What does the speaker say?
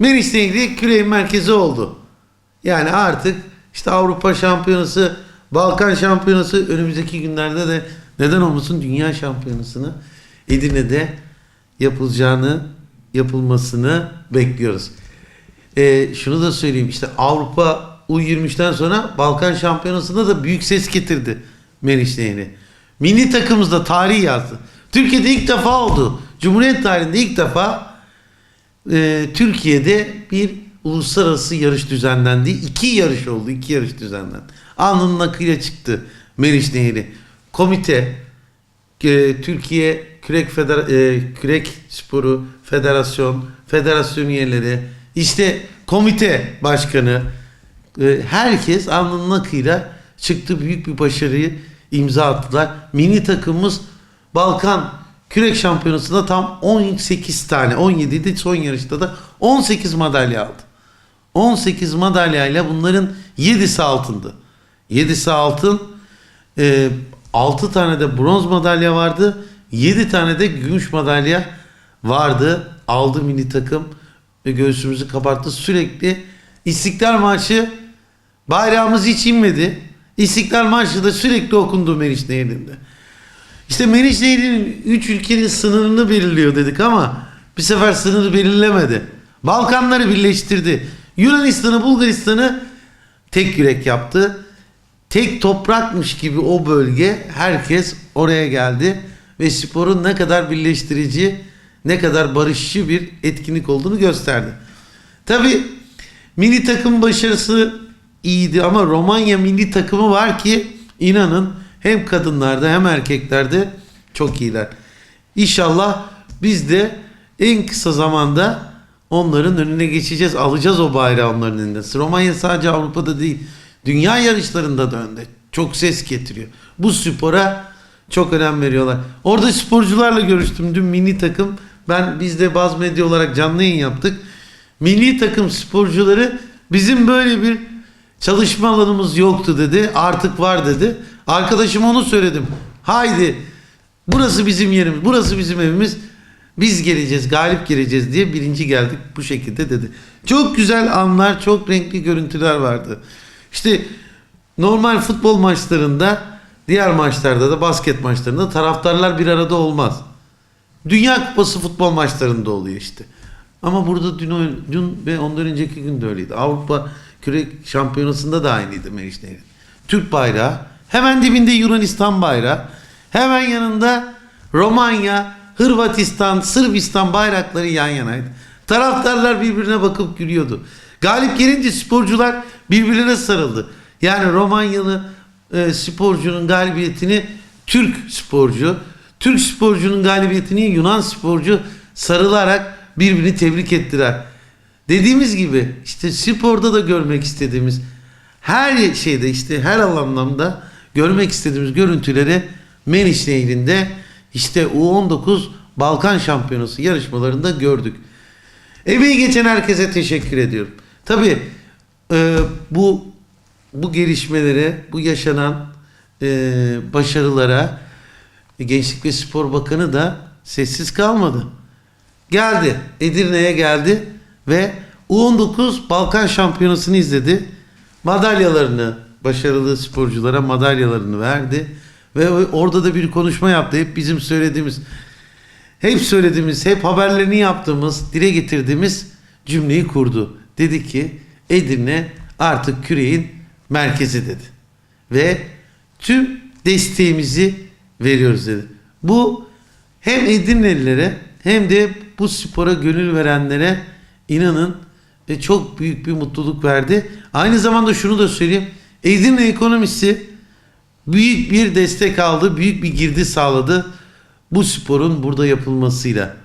Meriç Nehri küreğin merkezi oldu. Yani artık işte Avrupa Şampiyonası, Balkan Şampiyonası önümüzdeki günlerde de neden olmasın Dünya Şampiyonası'nı Edirne'de yapılacağını, yapılmasını bekliyoruz. Ee, şunu da söyleyeyim işte Avrupa U23'ten sonra Balkan Şampiyonası'nda da büyük ses getirdi Meriç Nehri. Milli takımımızda tarih yazdı. Türkiye'de ilk defa oldu. Cumhuriyet tarihinde ilk defa e, Türkiye'de bir uluslararası yarış düzenlendi. İki yarış oldu. iki yarış düzenlendi. Alnının akıyla çıktı Meriç Nehri. Komite e, Türkiye Kürek Feder e, Kürek Sporu Federasyon, federasyon üyeleri, işte komite başkanı e, herkes alnının akıyla çıktı büyük bir başarıyı imza attılar. Mini takımımız Balkan Kürek Şampiyonası'nda tam 18 tane 17'de son yarışta da 18 madalya aldı. 18 madalyayla bunların 7'si altındı. 7'si altın. E, 6 tane de bronz madalya vardı. 7 tane de gümüş madalya vardı. Aldı milli takım ve göğsümüzü kabarttı. Sürekli İstiklal Marşı bayrağımız hiç inmedi. İstiklal Marşı da sürekli okundu Meriç Nehri'nde. İşte Meriç Nehri'nin 3 ülkenin sınırını belirliyor dedik ama bir sefer sınırı belirlemedi. Balkanları birleştirdi. Yunanistan'ı, Bulgaristan'ı tek yürek yaptı. Tek toprakmış gibi o bölge herkes oraya geldi ve sporun ne kadar birleştirici, ne kadar barışçı bir etkinlik olduğunu gösterdi. Tabi milli takım başarısı iyiydi ama Romanya milli takımı var ki inanın hem kadınlarda hem erkeklerde çok iyiler. İnşallah biz de en kısa zamanda onların önüne geçeceğiz. Alacağız o bayrağı onların elinden. Romanya sadece Avrupa'da değil, dünya yarışlarında da önde. Çok ses getiriyor. Bu spora çok önem veriyorlar. Orada sporcularla görüştüm. Dün milli takım ben biz de Baz Medya olarak canlı yayın yaptık. Milli takım sporcuları bizim böyle bir çalışma alanımız yoktu dedi. Artık var dedi. Arkadaşım onu söyledim. Haydi burası bizim yerimiz, burası bizim evimiz. Biz geleceğiz, galip geleceğiz diye birinci geldik bu şekilde dedi. Çok güzel anlar, çok renkli görüntüler vardı. İşte normal futbol maçlarında, diğer maçlarda da basket maçlarında taraftarlar bir arada olmaz. Dünya Kupası futbol maçlarında oluyor işte. Ama burada dün, dün ve ondan önceki gün de öyleydi. Avrupa Kürek Şampiyonası'nda da aynıydı Meriç Nehri. Türk bayrağı, hemen dibinde Yunanistan bayrağı, hemen yanında Romanya, Hırvatistan, Sırbistan bayrakları yan yanaydı. Taraftarlar birbirine bakıp gülüyordu. Galip gelince sporcular birbirine sarıldı. Yani Romanyalı e, sporcunun galibiyetini Türk sporcu, Türk sporcunun galibiyetini Yunan sporcu sarılarak birbirini tebrik ettiler. Dediğimiz gibi işte sporda da görmek istediğimiz her şeyde işte her anlamda görmek istediğimiz görüntüleri Meriç Nehri'nde işte U19 Balkan Şampiyonası yarışmalarında gördük. Emeği geçen herkese teşekkür ediyorum. Tabii e, bu bu gelişmelere, bu yaşanan e, başarılara Gençlik ve Spor Bakanı da sessiz kalmadı. Geldi, Edirne'ye geldi ve U19 Balkan Şampiyonası'nı izledi. Madalyalarını, başarılı sporculara madalyalarını verdi. Ve orada da bir konuşma yaptı. Hep bizim söylediğimiz, hep söylediğimiz, hep haberlerini yaptığımız, dile getirdiğimiz cümleyi kurdu. Dedi ki Edirne artık küreğin merkezi dedi. Ve tüm desteğimizi veriyoruz dedi. Bu hem Edirnelilere hem de bu spora gönül verenlere inanın e, çok büyük bir mutluluk verdi. Aynı zamanda şunu da söyleyeyim. Edirne ekonomisi büyük bir destek aldı, büyük bir girdi sağladı bu sporun burada yapılmasıyla.